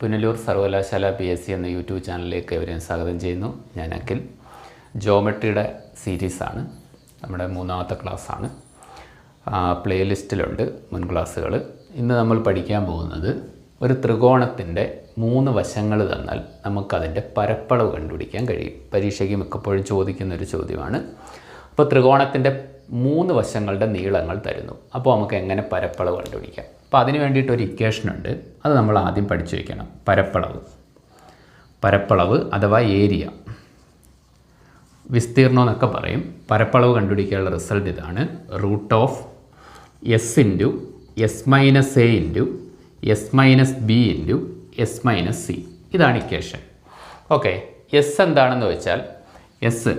പുനലൂർ സർവകലാശാല P S C എന്ന YouTube ചാനലിലേക്ക് അവരെ സ്വാഗതം ചെയ്യുന്നു. ഞാൻ അഖിൽ. ജോമെട്രിയുടെ സീരീസാണ് നമ്മുടെ മൂന്നാമത്തെ ക്ലാസ്സാണ് പ്ലേലിസ്റ്റിലുണ്ട് മുൻ ക്ലാസ്സുകൾ ഇന്ന് നമ്മൾ പഠിക്കാൻ പോകുന്നത് ഒരു ത്രികോണത്തിന്റെ മൂന്ന് വശങ്ങൾ തന്നാൽ നമുക്കതിന്റെ പരപ്പളവ് കണ്ടുപിടിക്കാൻ കഴിയും. പരീക്ഷയ്ക്ക് മിക്കപ്പോഴും ചോദിക്കുന്ന ഒരു ചോദ്യമാണ്. അപ്പോൾ ത്രികോണത്തിന്റെ മൂന്ന് വശങ്ങളുടെ നീളങ്ങൾ തരുന്നു. അപ്പോൾ നമുക്ക് എങ്ങനെ പരപ്പളവ് കണ്ടുപിടിക്കാം? അപ്പോൾ അതിന് വേണ്ടിയിട്ട് ഒരു ഇക്വേഷൻ ഉണ്ട്. അത് നമ്മൾ ആദ്യം പഠിച്ചു വയ്ക്കണം പരപ്പളവ്. പരപ്പളവ് അഥവാ ഏരിയ വിസ്തീർണം എന്നൊക്കെ പറയും. പരപ്പളവ് കണ്ടുപിടിക്കാനുള്ള റിസൾട്ട് ഇതാണ്. Root of S into S minus A into S minus B into S minus C ഇതാണ് ഇക്വേഷൻ ഓക്കെ എസ് എന്താണെന്ന് വെച്ചാൽ എസ്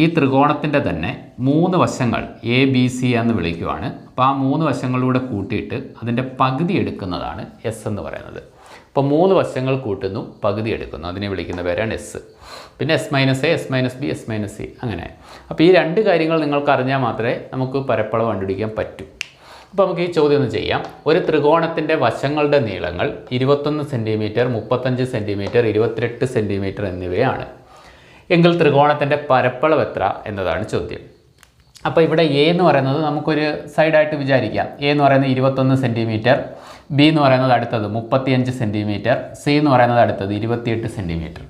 ഈ ത്രികോണത്തിന്റെ തന്നെ മൂന്ന് വശങ്ങൾ എ ബി സി എന്ന് വിളിക്കുവാണ്. അപ്പോൾ ആ മൂന്ന് വശങ്ങളിലൂടെ കൂട്ടിയിട്ട് അതിന്റെ പകുതി എടുക്കുന്നതാണ് എസ് എന്ന് പറയുന്നത്. അപ്പോൾ മൂന്ന് വശങ്ങൾ കൂട്ടുന്നു പകുതി എടുക്കുന്നു. അതിനെ വിളിക്കുന്ന പേരാണ് എസ് പിന്നെ S minus A S minus B S minus C അങ്ങനെ. അപ്പോൾ ഈ രണ്ട് കാര്യങ്ങൾ നിങ്ങൾക്ക് അറിഞ്ഞാൽ മാത്രമേ നമുക്ക് പരപ്പളവ് കണ്ടുപിടിക്കാൻ പറ്റൂ. അപ്പോൾ നമുക്ക് ഈ ചോദ്യം ഒന്ന് ചെയ്യാം. ഒരു ത്രികോണത്തിന്റെ വശങ്ങളുടെ നീളങ്ങൾ ഇരുപത്തൊന്ന് സെന്റിമീറ്റർ മുപ്പത്തഞ്ച് സെന്റിമീറ്റർ ഇരുപത്തിരട്ട് സെന്റിമീറ്റർ എന്നിവയാണ്. എങ്കിൽ ത്രികോണത്തിന്റെ പരപ്പളവ് എത്ര എന്നതാണ് ചോദ്യം. അപ്പോൾ ഇവിടെ എ എന്ന് പറയുന്നത് നമുക്കൊരു സൈഡായിട്ട് വിചാരിക്കാം. എ എന്ന് പറയുന്നത് ഇരുപത്തൊന്ന് സെന്റിമീറ്റർ ബി എന്ന് പറയുന്നത് അടുത്തത് മുപ്പത്തിയഞ്ച് സെന്റിമീറ്റർ സി എന്ന് പറയുന്നത് അടുത്തത് ഇരുപത്തിയെട്ട് സെന്റിമീറ്റർ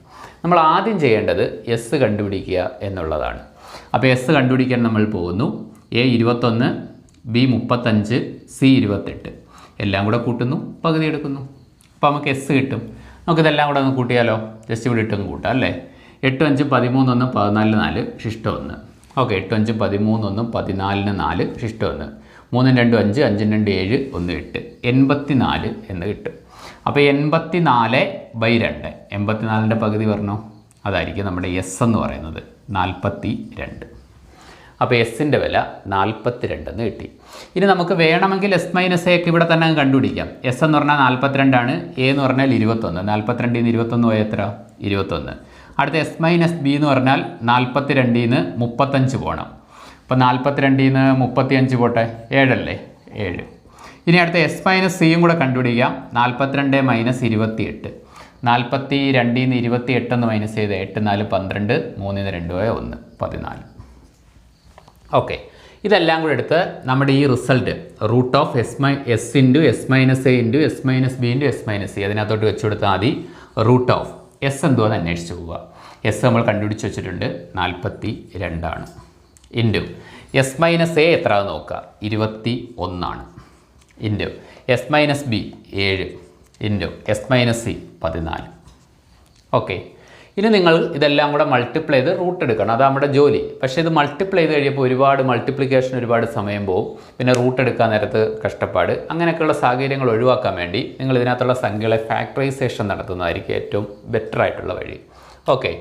നമ്മൾ ആദ്യം ചെയ്യേണ്ടത് എസ് കണ്ടുപിടിക്കുക എന്നുള്ളതാണ്. അപ്പോൾ എസ് കണ്ടുപിടിക്കാൻ നമ്മൾ പോകുന്നു. എ ഇരുപത്തൊന്ന് ബി മുപ്പത്തഞ്ച് സി ഇരുപത്തെട്ട്. എല്ലാം കൂടെ കൂട്ടുന്നു പകുതി എടുക്കുന്നു. അപ്പോൾ നമുക്ക് എസ് കിട്ടും. നമുക്കിതെല്ലാം കൂടെ ഒന്ന് കൂട്ടിയാലോ? ജസ്റ്റ് ഇവിടെ ഇട്ടൊന്ന് കൂട്ടാം അല്ലേ? എട്ട് അഞ്ച് പതിമൂന്നൊന്ന് പതിനാലിന് നാല് ശിഷ്ടം ഒന്ന് ഓക്കെ എട്ട് അഞ്ച് പതിമൂന്നൊന്നും പതിനാലിന് നാല് ശിഷ്ടം ഒന്ന് മൂന്നും രണ്ടും അഞ്ച് അഞ്ചും രണ്ട് ഏഴ് ഒന്ന് എട്ട്. എൺപത്തി നാല് എന്ന് കിട്ടും. അപ്പോൾ എൺപത്തി നാല് ബൈ രണ്ട്. എൺപത്തി നാലിന്റെ പകുതി പറഞ്ഞോ അതായിരിക്കും നമ്മുടെ എസ് എന്ന് പറയുന്നത് നാൽപ്പത്തി രണ്ട് അപ്പോൾ എസിന്റെ വില നാൽപ്പത്തി രണ്ടെന്ന് കിട്ടി. ഇനി നമുക്ക് വേണമെങ്കിൽ എസ് മൈനസ് എ ഒക്കെ ഇവിടെ തന്നെ അങ്ങ് കണ്ടുപിടിക്കാം. എസ് എന്ന് പറഞ്ഞാൽ നാൽപ്പത്തിരണ്ടാണ് എ എന്ന് പറഞ്ഞാൽ ഇരുപത്തൊന്ന്. നാൽപ്പത്തിരണ്ടിൽ നിന്ന് ഇരുപത്തൊന്ന് പോയ എത്ര? ഇരുപത്തൊന്ന്. അടുത്ത എസ് മൈനസ് ബി എന്ന് പറഞ്ഞാൽ നാൽപ്പത്തി രണ്ടിൽ നിന്ന് മുപ്പത്തഞ്ച് പോകണം അപ്പോൾ നാൽപ്പത്തി രണ്ടിൽ നിന്ന് മുപ്പത്തി അഞ്ച് പോട്ടെ? ഏഴല്ലേ? ഏഴ്. ഇനി അടുത്ത എസ് മൈനസ് സിയും കൂടെ കണ്ടുപിടിക്കാം. നാൽപ്പത്തിരണ്ട് മൈനസ് ഇരുപത്തി എട്ട് നാൽപ്പത്തി രണ്ടിൽ നിന്ന് ഇരുപത്തി എട്ടെന്ന് മൈനസ് ചെയ്ത് എട്ട് നാല് പന്ത്രണ്ട് മൂന്നിൽ നിന്ന് രണ്ട് പോയ ഒന്ന് പതിനാല്. ഓക്കെ ഇതെല്ലാം കൂടെ എടുത്ത് നമ്മുടെ ഈ result root of S my S into S minus A into S minus B into S minus C അതിനകത്തോട്ട് വെച്ച് കൊടുത്താൽ മതി. റൂട്ട് ഓഫ് എസ് എന്ന് അന്വേഷിച്ച് പോവുക. എസ് നമ്മൾ കണ്ടുപിടിച്ച് വെച്ചിട്ടുണ്ട്. നാൽപ്പത്തി രണ്ടാണ് ഇന്റു എസ് മൈനസ് എ എത്ര നോക്കുക. ഇരുപത്തി ഒന്നാണ് ഇന്റു എസ് മൈനസ് ബി ഏഴ്. ഇന്റു എസ് മൈനസ് സി പതിനാല്. ഓക്കെ ഇനി നിങ്ങൾ ഇതെല്ലാം കൂടെ മൾട്ടിപ്ലൈ ചെയ്ത് റൂട്ട് എടുക്കണം. അതാണ് നമ്മുടെ ജോലി. പക്ഷേ ഇത് മൾട്ടിപ്ലൈ ചെയ്ത് കഴിയുമ്പോൾ ഒരുപാട് മൾട്ടിപ്ലിക്കേഷൻ ഒരുപാട് സമയം പോകും പിന്നെ റൂട്ട് എടുക്കാൻ നേരത്ത് കഷ്ടപ്പാട്. അങ്ങനെയൊക്കെയുള്ള സാഹചര്യങ്ങൾ ഒഴിവാക്കാൻ വേണ്ടി നിങ്ങൾ ഇതിനകത്തുള്ള സംഖ്യകളെ ഫാക്ടറൈസേഷൻ നടത്തുന്നതായിരിക്കും ഏറ്റവും ബെറ്റർ ആയിട്ടുള്ള വഴി. ഓക്കെ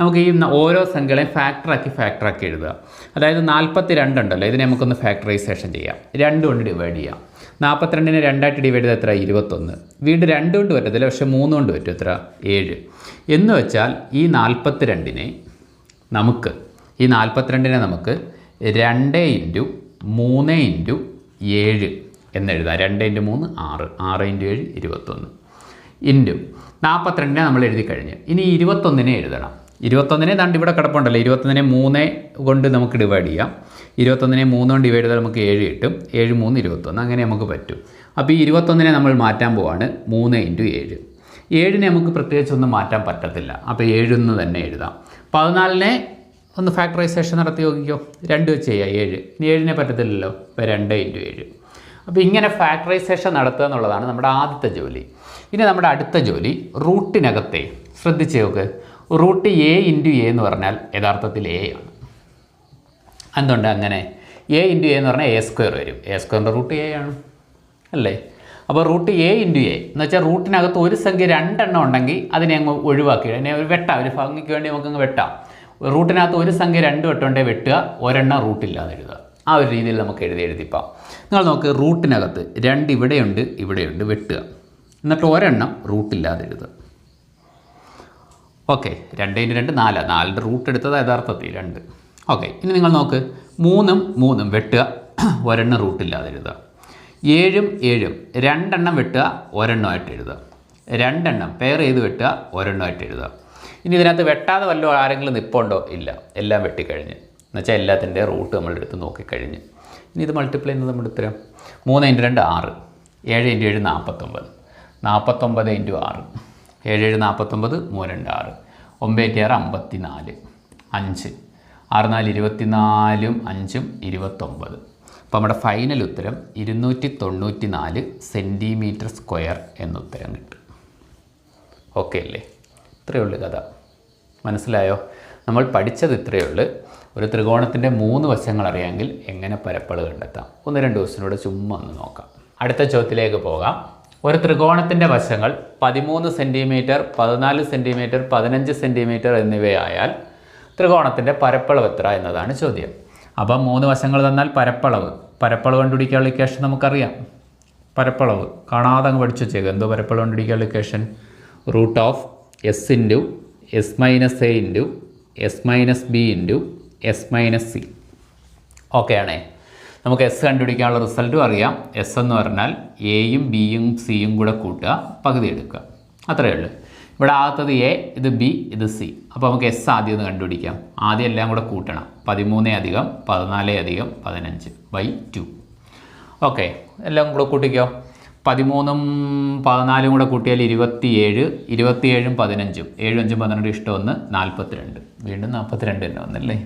നമുക്ക് ഈ ഓരോ സംഖ്യകളെയും ഫാക്ടറാക്കി ഫാക്ടറാക്കി എഴുതുക. അതായത് നാൽപ്പത്തി രണ്ടുണ്ടല്ലോ ഇതിനെ നമുക്കൊന്ന് ഫാക്ടറൈസേഷൻ ചെയ്യാം. രണ്ട് കൊണ്ട് ഡിവൈഡ് ചെയ്യാം. നാൽപ്പത്തിരണ്ടിനെ രണ്ടായിട്ട് ഡിവൈഡ് ചെയ്ത് എത്ര? ഇരുപത്തൊന്ന്. വീണ്ടും രണ്ട് കൊണ്ട് പറ്റത്തില്ല. പക്ഷേ മൂന്ന് കൊണ്ട് പറ്റും എത്ര? ഏഴ്. എന്ന് വെച്ചാൽ ഈ നാൽപ്പത്തിരണ്ടിനെ നമുക്ക് ഈ നാൽപ്പത്തിരണ്ടിനെ നമുക്ക് രണ്ട് ഇന്റു മൂന്ന് ഇന്റു ഏഴ് എന്നെഴുതാം രണ്ട് ഇന്റു മൂന്ന് ആറ്. ആറ് ഇന്റു ഏഴ് ഇരുപത്തൊന്ന്. ഇന്റു നാൽപ്പത്തിരണ്ടിനെ നമ്മൾ എഴുതി കഴിഞ്ഞ്. ഇനി ഇരുപത്തൊന്നിനെ എഴുതണം. ഇരുപത്തൊന്നിനെ ദാണ്ട് ഇവിടെ കിടപ്പുണ്ടല്ലോ. ഇരുപത്തൊന്നിനെ മൂന്ന് കൊണ്ട് നമുക്ക് ഡിവൈഡ് ചെയ്യാം. ഇരുപത്തൊന്നിനെ മൂന്ന് കൊണ്ട് ഡിവൈഡ് ചെയ്താൽ നമുക്ക് ഏഴ് കിട്ടും. ഏഴ് മൂന്ന് ഇരുപത്തൊന്ന്. അങ്ങനെ നമുക്ക് പറ്റും. അപ്പോൾ ഈ ഇരുപത്തൊന്നിനെ നമ്മൾ മാറ്റാൻ പോവാണ് മൂന്ന് ഇന്റു ഏഴ്. ഏഴിനെ നമുക്ക് പ്രത്യേകിച്ച് ഒന്നും മാറ്റാൻ പറ്റത്തില്ല. അപ്പോൾ ഏഴെന്ന് തന്നെ എഴുതാം. പതിനാലിനെ ഒന്ന് ഫാക്ടറൈസേഷൻ നടത്തി നോക്കിക്കോ. രണ്ട് വെച്ച് ചെയ്യാം ഏഴ്. ഇനി ഏഴിനെ പറ്റത്തില്ലല്ലോ. ഇപ്പോൾ രണ്ട് ഇന്റു ഏഴ്. അപ്പോൾ ഇങ്ങനെ ഫാക്ടറൈസേഷൻ നടത്തുക എന്നുള്ളതാണ് നമ്മുടെ ആദ്യത്തെ ജോലി. ഇനി നമ്മുടെ അടുത്ത ജോലി റൂട്ടിനകത്തെ. ശ്രദ്ധിച്ച് നോക്ക്. റൂട്ട് എ ഇന്റു എ എന്ന് പറഞ്ഞാൽ യഥാർത്ഥത്തിൽ എ ആണ്. എന്തുകൊണ്ട് അങ്ങനെ? എ ഇന്റു എ എന്ന് പറഞ്ഞാൽ എ സ്ക്വയർ വരും. എ സ്ക്വയറിന്റെ റൂട്ട് എ ആണ്. അല്ലേ? അപ്പോൾ റൂട്ട് എ ഇന്റു എ. എന്ന് വെച്ചാൽ റൂട്ടിനകത്ത് ഒരു സംഖ്യ രണ്ടെണ്ണം ഉണ്ടെങ്കിൽ അതിനെ അങ്ങ് ഒഴിവാക്കി. അതിനെ ഒരു വെട്ടാം. ഒരു ഭംഗിക്ക് വേണ്ടി നമുക്ക് അങ്ങ് വെട്ടാം. റൂട്ടിനകത്ത് ഒരു സംഖ്യ രണ്ട് വെട്ടുണ്ടേ വെട്ടുക. ഒരെണ്ണം റൂട്ടില്ലാതെ എഴുതുക. ആ ഒരു രീതിയിൽ നമുക്ക് എഴുതി എഴുതിപ്പാം. നിങ്ങൾ നോക്ക് റൂട്ടിനകത്ത് രണ്ട് ഇവിടെയുണ്ട് ഇവിടെയുണ്ട്. വെട്ടുക. എന്നിട്ട് ഒരെണ്ണം റൂട്ടില്ലാതെ എഴുതുക. ഓക്കെ. രണ്ട് ഇന്റു രണ്ട് നാല്. നാലിന്റെ റൂട്ട് എടുത്തത് യഥാർത്ഥത്തിൽ രണ്ട്. ഓക്കെ. ഇനി നിങ്ങൾ നോക്ക്. മൂന്നും മൂന്നും വെട്ടുക. ഒരെണ്ണം റൂട്ടില്ലാതെ എഴുതുക. ഏഴും ഏഴും. രണ്ടെണ്ണം വെട്ടുക ഒരെണ്ണമായിട്ട് എഴുതുക. രണ്ടെണ്ണം പെയർ ചെയ്ത് വെട്ടുക ഒരെണ്ണമായിട്ട് എഴുതുക. ഇനി ഇതിനകത്ത് വെട്ടാതെ വല്ലതും ആരെങ്കിലും നിപ്പുണ്ടോ? ഇല്ല. എല്ലാം വെട്ടിക്കഴിഞ്ഞ്. എന്നുവെച്ചാൽ എല്ലാത്തിന്റെ റൂട്ട് നമ്മളെടുത്ത് നോക്കിക്കഴിഞ്ഞ്. ഇനി ഇത് മൾട്ടിപ്ലൈ ചെയ്യുന്നത് നമ്മുടെ ഉത്തരം? മൂന്ന് ഇന്റു രണ്ട് ആറ്. ഏഴ് ഇന്റു ഏഴ് നാൽപ്പത്തൊമ്പത്. നാൽപ്പത്തൊമ്പത് ഇന്റു ആറ്. ഏഴ് ഏഴ് നാൽപ്പത്തൊമ്പത് മൂന്ന് രണ്ട് ആറ്. ഒമ്പത് ആറ് അമ്പത്തി നാല് അഞ്ച്. ആറ് നാല് ഇരുപത്തിനാലും അഞ്ചും ഇരുപത്തൊമ്പത്. അപ്പോൾ നമ്മുടെ ഫൈനൽ ഉത്തരം ഇരുന്നൂറ്റി തൊണ്ണൂറ്റി നാല് സെന്റിമീറ്റർ സ്ക്വയർ എന്ന ഉത്തരം കിട്ടും. ഓക്കെ അല്ലേ? ഇത്രയേ ഉള്ളൂ കഥ. മനസ്സിലായോ? നമ്മൾ പഠിച്ചത് ഇത്രയേ ഉള്ളൂ. ഒരു ത്രികോണത്തിന്റെ മൂന്ന് വശങ്ങൾ അറിയാമെങ്കിൽ എങ്ങനെ പരപ്പളവ് കണ്ടെത്താം? ഒന്ന് രണ്ട് ദിവസത്തിനൂടെ ചുമ്മാ ഒന്ന് നോക്കാം. അടുത്ത ചോദ്യത്തിലേക്ക് പോകാം. ഒരു ത്രികോണത്തിന്റെ വശങ്ങൾ പതിമൂന്ന് സെന്റിമീറ്റർ പതിനാല് സെന്റിമീറ്റർ പതിനഞ്ച് സെന്റിമീറ്റർ എന്നിവയായാൽ ത്രികോണത്തിന്റെ പരപ്പളവ് എത്ര എന്നതാണ് ചോദ്യം. അപ്പം മൂന്ന് വശങ്ങൾ തന്നാൽ പരപ്പളവ്. പരപ്പളവ് കണ്ടുപിടിക്കാനുള്ള ഇക്വേഷൻ നമുക്കറിയാം. പരപ്പളവ്. കാണാതെ അങ്ങ് പഠിച്ചു വെച്ചേക്കുക എന്തോ പരപ്പളവ് കണ്ടുപിടിക്കാനുള്ള equation root of S into S minus A into S minus B into S minus C okay ആണേ. നമുക്ക് എസ് കണ്ടുപിടിക്കാനുള്ള റിസൾട്ടും അറിയാം. എസ് എന്ന് പറഞ്ഞാൽ എയും ബിയും സിയും കൂടെ കൂട്ടുക പകുതി എടുക്കുക. അത്രയേ ഉള്ളൂ. ഇവിടെ ആകത്തത് എ ഇത് ബി ഇത് സി. അപ്പോൾ നമുക്ക് എസ് ആദ്യം ഒന്ന് കണ്ടുപിടിക്കാം. ആദ്യം എല്ലാം കൂടെ കൂട്ടണം. പതിമൂന്ന് അധികം പതിനാല് അധികം പതിനഞ്ച് ബൈ ടു ഓക്കെ എല്ലാം കൂടെ കൂട്ടിക്കോ. പതിമൂന്നും പതിനാലും കൂടെ കൂട്ടിയാൽ ഇരുപത്തിയേഴ് ഇരുപത്തിയേഴും പതിനഞ്ചും. ഏഴും അഞ്ചും പന്ത്രണ്ട് ഇഷ്ടം ഒന്ന് നാൽപ്പത്തിരണ്ട്. വീണ്ടും നാൽപ്പത്തിരണ്ട് തന്നെ വന്നല്ലേ?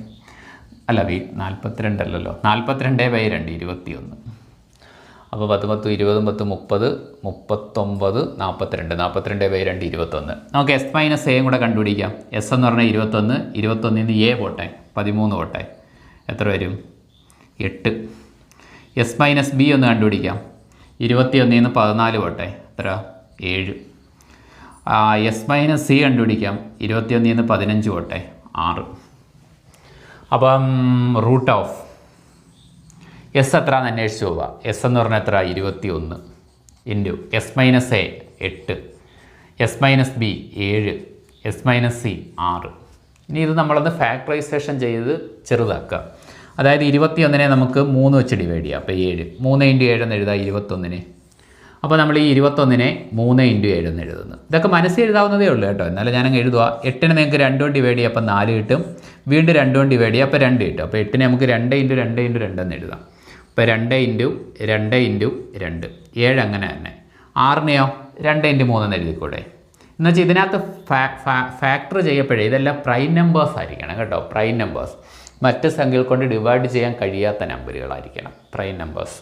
അല്ല വീ നാൽപ്പത്തിരണ്ടല്ലല്ലോ. നാൽപ്പത്തിരണ്ടേ ബൈ രണ്ട് ഇരുപത്തിയൊന്ന്. അപ്പോൾ പത്ത് പത്ത് ഇരുപതും പത്ത് മുപ്പത് മുപ്പത്തൊമ്പത് നാൽപ്പത്തിരണ്ട് നാൽപ്പത്തിരണ്ട് ബൈ രണ്ട് ഇരുപത്തൊന്ന്. നമുക്ക് എസ് മൈനസ് എയും കൂടെ കണ്ടുപിടിക്കാം. എസ് എന്ന് പറഞ്ഞാൽ ഇരുപത്തൊന്ന് ഇരുപത്തൊന്നിൽ നിന്ന് എ പോട്ടെ പതിമൂന്ന് പോട്ടെ. എത്ര വരും? എട്ട്. എസ് മൈനസ് ബി ഒന്ന് കണ്ടുപിടിക്കാം. ഇരുപത്തിയൊന്നിൽ നിന്ന് പതിനാല് പോട്ടെ എത്ര? ഏഴ്. എസ് മൈനസ് സി കണ്ടുപിടിക്കാം. ഇരുപത്തിയൊന്നിൽ നിന്ന് പതിനഞ്ച് പോട്ടെ ആറ്. അപ്പം റൂട്ട് ഓഫ് എസ് എത്ര എന്ന് അന്വേഷിച്ച് പോവുക എസ് എന്ന് പറഞ്ഞാൽ എത്ര? ഇരുപത്തി ഒന്ന് ഇന്റു എസ് മൈനസ് എ എട്ട്. എസ് മൈനസ് ബി ഏഴ്. എസ് മൈനസ് സി ആറ്. ഇനി ഇത് നമ്മളൊന്ന് ഫാക്ടറൈസേഷൻ ചെയ്ത് ചെറുതാക്കുക. അതായത് ഇരുപത്തിയൊന്നിനെ നമുക്ക് മൂന്ന് വെച്ച് ഡിവൈഡ് ചെയ്യാം. അപ്പോൾ ഏഴ്. മൂന്ന് ഇന്റു ഏഴ് എന്ന് എഴുതാം ഇരുപത്തൊന്നിനെ. അപ്പോൾ നമ്മൾ ഈ ഇരുപത്തൊന്നിനെ മൂന്ന് ഇന്റു ഏഴ് എന്ന് എഴുതുന്നു. ഇതൊക്കെ മനസ്സിൽ എഴുതാവുന്നതേ ഉള്ളൂ കേട്ടോ. എന്നാലും ഞാനങ്ങ് എഴുതുക എട്ടിന് നിങ്ങൾക്ക് രണ്ടുകൊണ്ട് ഡിവൈഡ് ചെയ്യാം. അപ്പോൾ നാല് കിട്ടും. വീണ്ടും രണ്ടുകൊണ്ട് ഡിവൈഡ് ചെയ്യാം. അപ്പോൾ രണ്ട് കിട്ടും. അപ്പോൾ എട്ടിനെ നമുക്ക് രണ്ട് ഇന്റു രണ്ട് ഇന്റു രണ്ടെന്ന് എഴുതാം. ഇപ്പോൾ രണ്ട് ഇന്റു രണ്ട് ഇന്റു രണ്ട്. ഏഴ് അങ്ങനെ തന്നെ. ആറിനെയോ രണ്ട് ഇന്റു മൂന്നെന്ന് എഴുതിക്കൂടെ? എന്ന് വെച്ചാൽ ഇതിനകത്ത് ഫാക്ടർ ചെയ്യപ്പോഴേ ഇതെല്ലാം പ്രൈം നമ്പേഴ്സ് ആയിരിക്കണം കേട്ടോ. പ്രൈം നമ്പേഴ്സ് മറ്റ് സംഖ്യകൾ കൊണ്ട് ഡിവൈഡ് ചെയ്യാൻ കഴിയാത്ത നമ്പറുകളായിരിക്കണം പ്രൈം നമ്പേഴ്സ്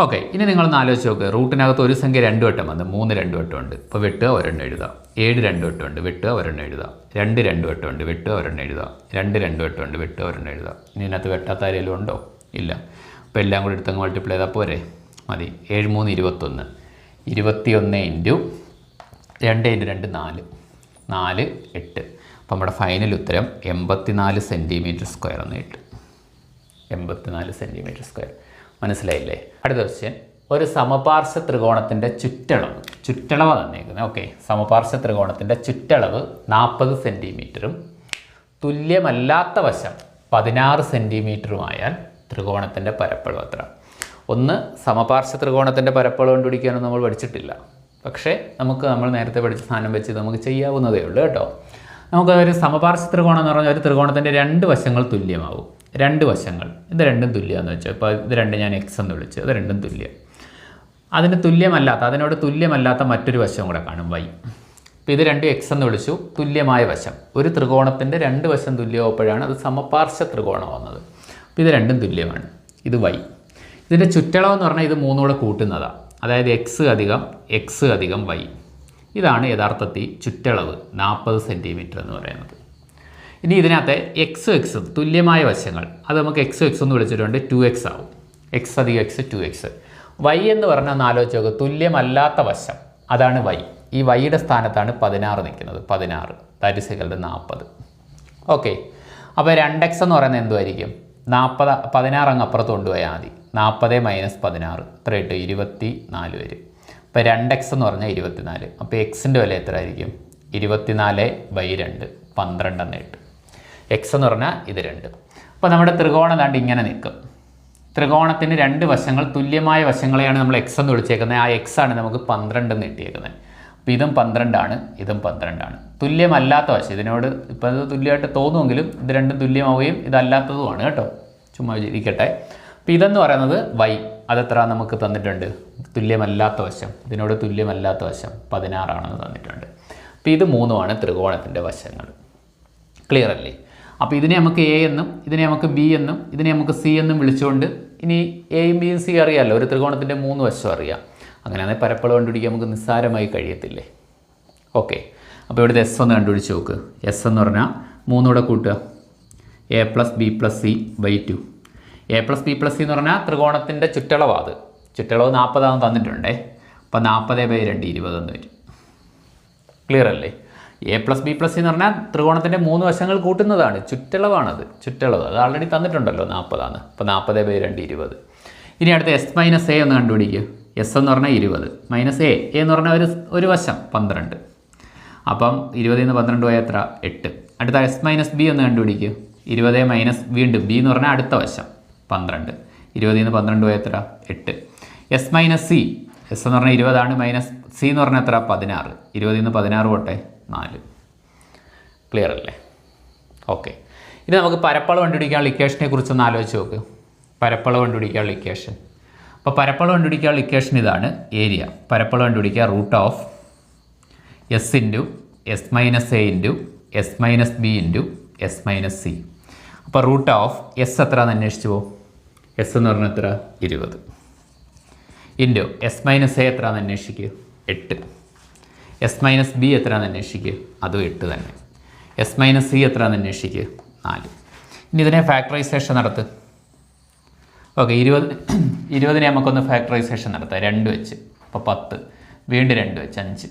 ഓക്കെ ഇനി നിങ്ങളൊന്ന് ആലോചിച്ച് നോക്ക്. റൂട്ടിനകത്ത് ഒരു സംഖ്യ രണ്ട് വട്ടം വന്ന് മൂന്ന് രണ്ട് വട്ടം ഉണ്ട്. ഇപ്പോൾ വെട്ടുക ഒരെണ്ണം എഴുതാം. ഏഴ് രണ്ട് വട്ടം ഉണ്ട്. വെട്ടുക ഒരെണ്ണം എഴുതാം. രണ്ട് രണ്ട് വട്ടം ഉണ്ട്. വെട്ടുക ഒരെണ്ണം എഴുതാം. രണ്ട് രണ്ട് വട്ടം ഉണ്ട്. വെട്ടുക ഒരെണ്ണം എഴുതാം. ഇനി ഇതിനകത്ത് വെട്ടാത്ത ആരെങ്കിലും ഉണ്ടോ? ഇല്ല. അപ്പോൾ എല്ലാം കൂടി എടുത്തങ്ങ് മൾട്ടിപ്ലൈ ചെയ്താൽ പോരെ? മതി. ഏഴ് മൂന്ന് ഇരുപത്തൊന്ന്. ഇരുപത്തിയൊന്ന് ഇന്റു രണ്ട് ഇന്റു രണ്ട് നാല്. നാല് എട്ട്. അപ്പോൾ നമ്മുടെ ഫൈനൽ ഉത്തരം എൺപത്തിനാല് സെന്റിമീറ്റർ സ്ക്വയർ എന്ന് കിട്ടും എൺപത്തിനാല് സെന്റിമീറ്റർ സ്ക്വയർ മനസ്സിലായില്ലേ? അടുത്ത ക്വസ്റ്റ്യൻ ഒരു സമപാർശ്വ ത്രികോണത്തിന്റെ ചുറ്റളവ്. ചുറ്റളവ് തന്നേക്കുന്നത് ഓക്കെ സമപാർശ്വ ത്രികോണത്തിന്റെ ചുറ്റളവ് നാൽപ്പത് സെന്റിമീറ്ററും തുല്യമല്ലാത്ത വശം പതിനാറ് സെന്റിമീറ്ററുമായാൽ ത്രികോണത്തിന്റെ പരപ്പളവ് എത്ര ഒന്ന് സമപാർശ്വ ത്രികോണത്തിന്റെ പരപ്പളവ് കണ്ടുപിടിക്കാനൊന്നും നമ്മൾ പഠിച്ചിട്ടില്ല. പക്ഷേ നമുക്ക് നമ്മൾ നേരത്തെ പഠിച്ച സാധനം വെച്ച് നമുക്ക് ചെയ്യാവുന്നതേ ഉള്ളൂ കേട്ടോ. നമുക്ക് ഒരു സമപാർശ്വ ത്രികോണം എന്ന് പറഞ്ഞാൽ ഒരു ത്രികോണത്തിന്റെ രണ്ട് വശങ്ങൾ തുല്യമാവും. രണ്ട് വശങ്ങൾ. ഇത് രണ്ടും തുല്യമെന്ന് വെച്ചാൽ ഇപ്പോൾ ഇത് രണ്ട് ഞാൻ എക്സ് എന്ന് വിളിച്ചു. ഇത് രണ്ടും തുല്യം. അതിന് തുല്യമല്ലാത്ത അതിനോട് തുല്യമല്ലാത്ത മറ്റൊരു വശം കൂടെ കാണും വൈ അപ്പോൾ ഇത് രണ്ടും എക്സ് എന്ന് വിളിച്ചു. തുല്യമായ വശം. ഒരു ത്രികോണത്തിന്റെ രണ്ട് വശം തുല്യമാവുമ്പോഴാണ് അത് സമപാർശ്വ ത്രികോണം വന്നത്. അപ്പോൾ ഇത് രണ്ടും തുല്യമാണ്. ഇത് വൈ ഇതിന്റെ ചുറ്റളവ് എന്ന് പറഞ്ഞാൽ ഇത് മൂന്നുകൂടെ കൂട്ടുന്നതാണ് അതായത് എക്സ് അധികം എക്സ് അധികം വൈ ഇതാണ് യഥാർത്ഥത്തിൽ ചുറ്റളവ് നാൽപ്പത് സെന്റിമീറ്റർ എന്ന് പറയുന്നത്. ഇനി ഇതിനകത്ത് എക്സ് എക്സ് തുല്യമായ വശങ്ങൾ. അത് നമുക്ക് എക്സ് എക്സ് എന്ന് വിളിച്ചിട്ടുണ്ട് ടു എക്സ് ആവും. എക്സ് അധികം എക്സ് ടു എക്സ് വൈ എന്ന് പറഞ്ഞാൽ ഒന്ന് ആലോചിച്ച് നോക്കുക തുല്യമല്ലാത്ത വശം. അതാണ് വൈ ഈ വൈയുടെ സ്ഥാനത്താണ് പതിനാറ് നിൽക്കുന്നത്. പതിനാറ്. ദാറ്റ് ഇസ് ഇക്വൽ ടു നാൽപ്പത് ഓക്കെ അപ്പോൾ രണ്ട് എക്സ് എന്ന് പറയുന്നത് എന്തുമായിരിക്കും നാൽപ്പത് പതിനാറ് അങ്ങ് അപ്പുറത്ത് കൊണ്ടുപോയാൽ മതി. നാൽപ്പത് മൈനസ് പതിനാറ്. എത്ര കിട്ടും. ഇരുപത്തി നാല് വരും. അപ്പോൾ രണ്ട് എക്സ് എന്ന് പറഞ്ഞാൽ ഇരുപത്തിനാല്. അപ്പോൾ എക്സിന്റെ വില എത്ര ആയിരിക്കും ഇരുപത്തിനാല് ബൈ രണ്ട്. പന്ത്രണ്ട് എന്ന് കിട്ടും. എക്സ് എന്ന് പറഞ്ഞാൽ ഇത് രണ്ട്. അപ്പോൾ നമ്മുടെ ത്രികോണം ദാണ്ട് ഇങ്ങനെ നിൽക്കും. ത്രികോണത്തിന് രണ്ട് വശങ്ങൾ തുല്യമായ വശങ്ങളെയാണ് നമ്മൾ എക്സ് എന്ന് വിളിച്ചേക്കുന്നത്. ആ എക്സ് ആണ് നമുക്ക് പന്ത്രണ്ട് എന്ന് കിട്ടിയേക്കുന്നത്. അപ്പോൾ ഇതും പന്ത്രണ്ടാണ് ഇതും പന്ത്രണ്ടാണ്. തുല്യമല്ലാത്ത വശം ഇതിനോട് ഇപ്പോൾ ഇത് തുല്യമായിട്ട് തോന്നുമെങ്കിലും ഇത് രണ്ടും തുല്യമാവുകയും ഇതല്ലാത്തതുമാണ് കേട്ടോ. ചുമ്മാ ഇരിക്കട്ടെ. അപ്പോൾ ഇതെന്ന് പറയുന്നത് വൈ അതെത്ര നമുക്ക് തന്നിട്ടുണ്ട്? തുല്യമല്ലാത്ത വശം ഇതിനോട് തുല്യമല്ലാത്ത വശം പതിനാറാണെന്ന് തന്നിട്ടുണ്ട്. അപ്പോൾ ഇത് മൂന്നുമാണ് ത്രികോണത്തിന്റെ വശങ്ങൾ. ക്ലിയർ അല്ലേ? അപ്പോൾ ഇതിനെ നമുക്ക് എ എന്നും ഇതിനെ നമുക്ക് ബി എന്നും ഇതിനെ നമുക്ക് സി എന്നും വിളിച്ചുകൊണ്ട് ഇനി എയും ബിയും സി അറിയാമല്ലോ ഒരു ത്രികോണത്തിന്റെ മൂന്ന് വശം അറിയാം. അങ്ങനെയാണെങ്കിൽ പരപ്പളവ് കണ്ടുപിടിക്കാൻ നമുക്ക് നിസ്സാരമായി കഴിയത്തില്ലേ? ഓക്കെ. അപ്പോൾ ഇവിടുത്തെ എസ് ഒന്ന് കണ്ടുപിടിച്ച് നോക്ക്. എസ് എന്ന് പറഞ്ഞാൽ മൂന്നൂടെ കൂട്ടുക. A plus B plus C by two A plus B plus C എന്ന് പറഞ്ഞാൽ ത്രികോണത്തിന്റെ ചുറ്റളവാ അത് ചുറ്റളവ് നാൽപ്പതാണെന്ന് തന്നിട്ടുണ്ടേ. അപ്പോൾ നാൽപ്പത് ബൈ രണ്ട് ഇരുപതെന്ന് വരും. ക്ലിയർ അല്ലേ? A plus B plus C എന്ന് പറഞ്ഞാൽ ത്രികോണത്തിന്റെ മൂന്ന് വശങ്ങൾ കൂട്ടുന്നതാണ്. ചുറ്റളവാണത്. ചുറ്റളവ്. അത് ആൾറെഡി തന്നിട്ടുണ്ടല്ലോ നാൽപ്പതാണ് അപ്പോൾ നാൽപ്പത് ബൈ രണ്ട് ഇരുപത്. ഇനി അടുത്ത എസ് മൈനസ് എ ഒന്ന് കണ്ടുപിടിക്കുക എസ് എന്ന് പറഞ്ഞാൽ ഇരുപത്. മൈനസ് എ എന്ന് പറഞ്ഞാൽ ഒരു ഒരു വശം പന്ത്രണ്ട്. അപ്പം ഇരുപതിൽ നിന്ന് പന്ത്രണ്ട് പോയ എത്ര? എട്ട്. അടുത്ത എസ് മൈനസ് ബി ഒന്ന് കണ്ടുപിടിക്കുക ഇരുപത് മൈനസ് വീണ്ടും ബി എന്ന് പറഞ്ഞാൽ അടുത്ത വശം പന്ത്രണ്ട്. ഇരുപതിൽ നിന്ന് പന്ത്രണ്ട് പോയ എത്ര? എട്ട്. എസ് മൈനസ് സി എസ് എന്ന് പറഞ്ഞാൽ ഇരുപതാണ് മൈനസ് സി എന്ന് പറഞ്ഞാൽ എത്ര? പതിനാറ്. ഇരുപതിൽ നിന്ന് പതിനാറ് പോട്ടെ നാല്. ക്ലിയർ അല്ലേ? ഓക്കെ ഇത് നമുക്ക് പരപ്പളവ് കണ്ടുപിടിക്കാനുള്ള ഇക്വേഷനെ കുറിച്ചൊന്ന് ആലോചിച്ച് നോക്ക്. പരപ്പളവ് കണ്ടുപിടിക്കാനുള്ള ഇക്വേഷൻ അപ്പോൾ പരപ്പളവ് കണ്ടുപിടിക്കാനുള്ള ഇക്വേഷൻ ഇതാണ് ഏരിയ പരപ്പളവ് കണ്ടുപിടിക്കുക root of S into S minus A into S minus B into S minus C അപ്പോൾ റൂട്ട് ഓഫ് എസ് എത്ര എന്ന് അന്വേഷിച്ചു പോകും എസ് എന്ന് പറഞ്ഞാൽ എത്ര? ഇരുപത്. ഇന്റു എസ് മൈനസ് എ എത്ര എന്ന് അന്വേഷിക്കുക എട്ട്. എസ് മൈനസ് ബി എത്ര എന്ന് അന്വേഷിക്കുക അതും എട്ട് തന്നെ. എസ് മൈനസ് സി എത്ര എന്ന് അന്വേഷിക്കുക നാല്. ഇനി ഇതിനെ ഫാക്ടറൈസേഷൻ നടത്ത്. ഓക്കെ ഇരുപത് ഇരുപതിനെ നമുക്കൊന്ന് ഫാക്ടറൈസേഷൻ നടത്താം. രണ്ട് വെച്ച്. അപ്പോൾ പത്ത്. വീണ്ടും രണ്ട് വെച്ച്. അഞ്ച്.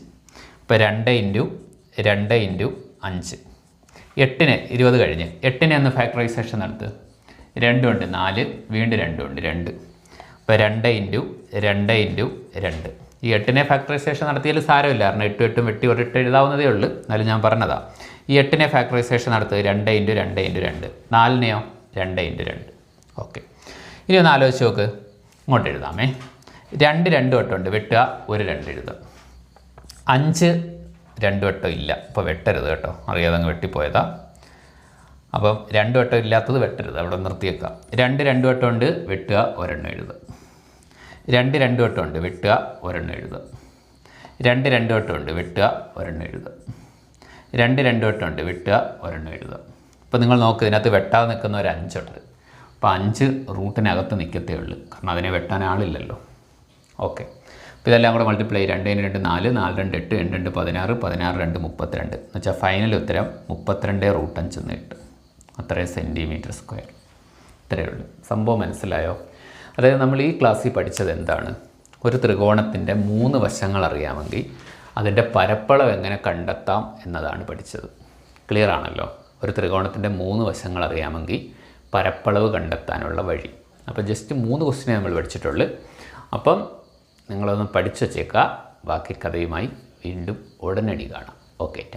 ഇപ്പോൾ രണ്ട് ഇന്റു രണ്ട് ഇന്റു അഞ്ച്. എട്ടിന് ഇരുപത് കഴിഞ്ഞ്. എട്ടിനെ ഒന്ന് ഫാക്ടറൈസേഷൻ നടത്ത്. രണ്ടും ഉണ്ട് നാല് വീണ്ടും രണ്ടും ഉണ്ട് രണ്ട്. അപ്പോൾ രണ്ട് ഇന്റു രണ്ട് ഇന്റു രണ്ട്. ഈ എട്ടിനെ ഫാക്ടറൈസേഷൻ നടത്തിയാൽ സാരമില്ല. കാരണം എട്ടും എട്ടും വെട്ടി ഒരിട്ട് എഴുതാവുന്നതേ ഉള്ളൂ. എന്നാലും ഞാൻ പറഞ്ഞതാ. ഈ എട്ടിനെ ഫാക്ടറൈസേഷൻ നടത്തുക രണ്ട് ഇന്റു രണ്ട് ഇന്റു രണ്ട്. നാലിനെയോ? രണ്ട് ഇന്റു രണ്ട്. ഓക്കെ ഇനി ഒന്ന് ആലോചിച്ച് നോക്ക്. ഇങ്ങോട്ട് എഴുതാമേ. രണ്ട് രണ്ട് വട്ടമുണ്ട് വെട്ടുക ഒരു രണ്ട് എഴുതുക. അഞ്ച് രണ്ട് വട്ടം ഇല്ല. അപ്പോൾ വെട്ടരുത് കേട്ടോ. അറിയാതെ അങ്ങ് വെട്ടിപ്പോയതാ. അപ്പം രണ്ട് വട്ടം ഇല്ലാത്തത് വെട്ടരുത്. അവിടെ നിർത്തിയേക്കാം രണ്ട് രണ്ട് വട്ടം ഉണ്ട് വെട്ടുക ഒരെണ്ണം എഴുതുക. രണ്ട് രണ്ട് വട്ടം ഉണ്ട് വെട്ടുക ഒരെണ്ണം എഴുതുക. രണ്ട് രണ്ട് വട്ടം ഉണ്ട് വെട്ടുക ഒരെണ്ണം എഴുതുക. രണ്ട് രണ്ട് വട്ടം ഉണ്ട് വെട്ടുക ഒരെണ്ണം എഴുതുക. അപ്പോൾ നിങ്ങൾ നോക്ക് ഇതിനകത്ത് വെട്ടാതെ നിൽക്കുന്ന ഒരു അഞ്ചുണ്ട് അപ്പോൾ അഞ്ച് റൂട്ടിനകത്ത് നിൽക്കത്തേ ഉള്ളൂ. കാരണം അതിനെ വെട്ടാൻ ആളില്ലല്ലോ. ഓക്കെ. അപ്പോൾ ഇതെല്ലാം കൂടെ മൾട്ടിപ്ലൈ രണ്ട് രണ്ട് നാല് നാല് രണ്ട് എട്ട് രണ്ട് രണ്ട് പതിനാറ് പതിനാറ് രണ്ട് മുപ്പത്തിരണ്ട്. എന്ന് വെച്ചാൽ ഫൈനൽ ഉത്തരം മുപ്പത്തിരണ്ട് റൂട്ട് അഞ്ച് എന്ന് കിട്ടും. അത്രയും സെന്റിമീറ്റർ സ്ക്വയർ ഇത്രയേ ഉള്ളൂ. സംഭവം മനസ്സിലായോ? അതായത് നമ്മൾ ഈ ക്ലാസ്സിൽ പഠിച്ചത് എന്താണ്? ഒരു ത്രികോണത്തിന്റെ മൂന്ന് വശങ്ങൾ അറിയാമെങ്കിൽ അതിന്റെ പരപ്പളവ് എങ്ങനെ കണ്ടെത്താം എന്നതാണ് പഠിച്ചത്. ക്ലിയർ ആണല്ലോ? ഒരു ത്രികോണത്തിന്റെ മൂന്ന് വശങ്ങൾ അറിയാമെങ്കിൽ പരപ്പളവ് കണ്ടെത്താനുള്ള വഴി. അപ്പോൾ ജസ്റ്റ് മൂന്ന് ക്വസ്റ്റിനെ നമ്മൾ പഠിച്ചിട്ടുള്ളൂ. അപ്പം നിങ്ങളൊന്ന് പഠിച്ചു വച്ചേക്കുക ബാക്കി കഥയുമായി വീണ്ടും ഉടനടി കാണാം. Okay thank